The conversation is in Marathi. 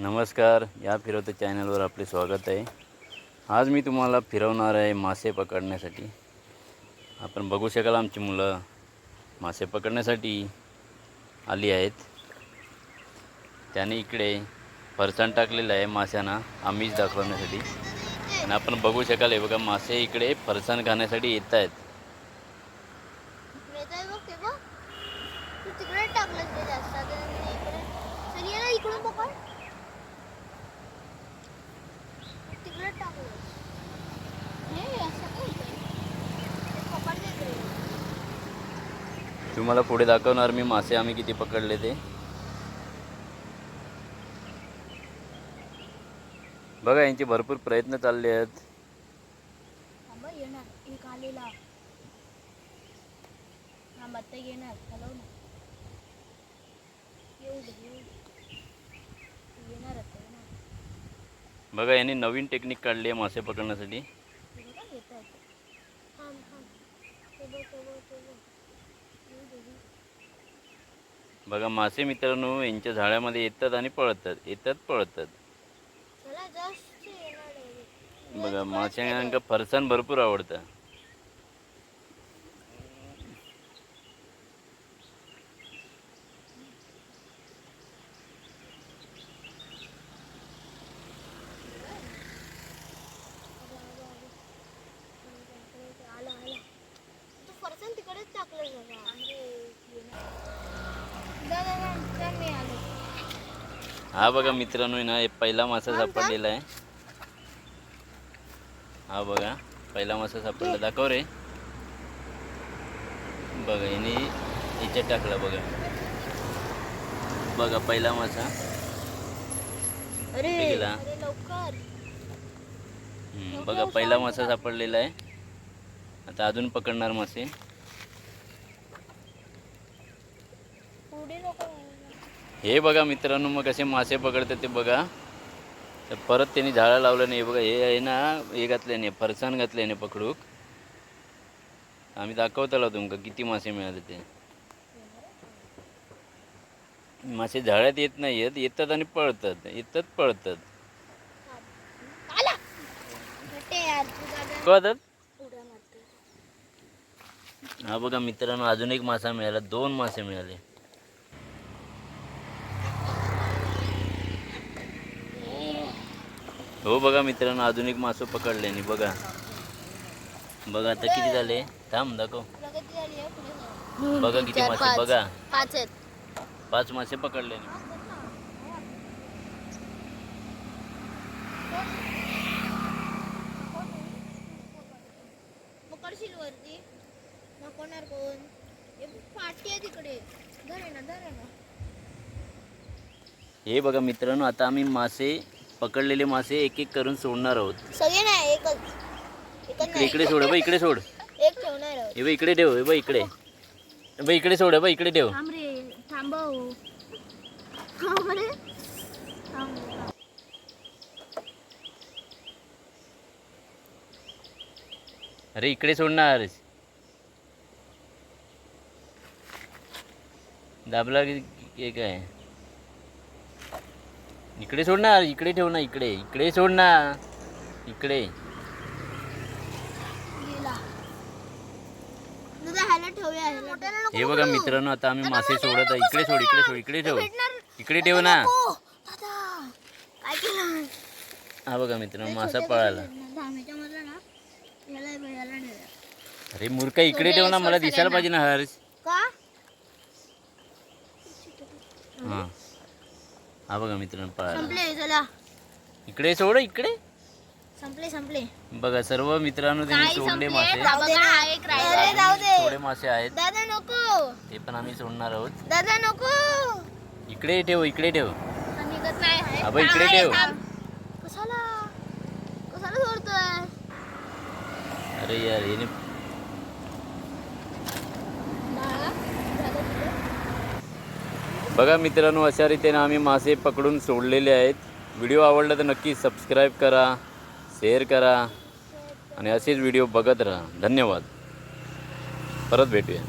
नमस्कार या फिरवते चॅनलवर आपले स्वागत आहे. आज मी तुम्हाला फिरवणार आहे मासे पकडण्यासाठी. आपण बघू शकाल आमची मुलं मासे पकडण्यासाठी आली आहेत. त्याने इकडे फरसाण टाकलेलं आहे माशांना आम्हीच दाखवण्यासाठी. आणि आपण बघू शकाल हे बघा मासे इकडे फरसाण खाण्यासाठी येत आहेत. टाकलं ते जास्त आता नाही इकडे सर ये ना इकडून पकड तिकडे टाकलं हे असं काय होतंय? ते पकड दे इकडे. तुम्हाला पुढे दाखवणार मी मासे आम्ही किती पकडले ते. बघा यांचे भरपूर प्रयत्न चालले आहेत. बघा यांनी नवीन टेक्निक काढली आहे मासे पकडण्यासाठी हे बघा येत आहे थांब थांब ते बघ ते बघ ते बघ येऊ दे येऊ दे. बघा मासे मित्रांनो यांच्या झाडामध्ये येतात आणि पळतात. येतात पळतात. बघा माशांना फरसाण भरपूर आवडतं. टाकलं हा बघा मित्रांनो ना हे पहिला मासा सापडलेला आहे. हा बघा पहिला मासा सापडला. दाखव रे. बघा याने याच्यात टाकला बघा. बघा पहिला मासा. गेला? बघा पहिला मासा सापडलेला आहे. आता अजून पकडणार मासे. हे बघा मित्रांनो मग कसे मासे पकडतात ते बघा. तर परत त्यांनी झाडं लावलं नाही बघा हे आहे ना हे घातल्याने फरसाण घातल्याने पकडूक. आम्ही दाखवताला तुमका किती मासे मिळाले ते. मासे झाडात येत नाही येत येतात आणि पळतात येतात पळतात. कळतात हा बघा मित्रांनो अजून एक मासा मिळाला दोन मासे मिळाले. हो बघा मित्रांनो अजून एक मासं पकडल्याने बघा. बघा आता किती झाले? थांब दाखव. बघा किती मासे. बघा. पाच पाच मासे ना. हे बघा मित्रांनो आता आम्ही मासे पकडलेले मासे एक एक करून सोडणार आहोत. सगळे नाही एकच. एकच इकडे इकडे सोड बा इकडे सोड. एक ठेवणार आहोत. हे बघ इकडे ठेव हे बघ इकडे. हे बघ इकडे सोड हे बघ इकडे ठेव. थांब रे थांबव थांब रे थांब अरे इकडे सोडणार. दाबला की की काय? इकडे सोडणार इकडे ठेव ना इकडे इकडे सोड ना इकडे. हे बघा मित्रांनो आता आम्ही मासे सोडत आहे. इकडे सोड इकडे सोड. इकडे ठेव. इकडे ठेव ना. हा बघा मित्रांनो मासा पळाला. ना अरे मूर्खा इकडे ठेव ना मला दिसायला पाहिजे ना हर्ष. का? हा. हा बघा मित्रांनो पळाला संपले चला. इकडे सोड इकडे. संपले संपले. बघा सर्व मित्रांनो त्यांनी सोडले मासे. जाऊ दे ना. अरे जाऊ दे. थोडे मासे आहेत. दादा नको. ते पण आम्ही सोडणार आहोत. दादा नको. इकडे ठेव इकडे ठेव. हा, निघत नाही आहे. अबे, इकडे थांब, ठेव. थांब. कशाला? कशाला सोडतोय? अरे यार याने दादा, दादा तिथे. बघा मित्रांनो अशा रीतीने आम्ही मासे पकडून सोडलेले आहेत. व्हिडिओ आवडला तर नक्की सबस्क्राईब करा शेअर करा आणि असेच व्हिडिओ बघत राहा. धन्यवाद. परत भेटूया.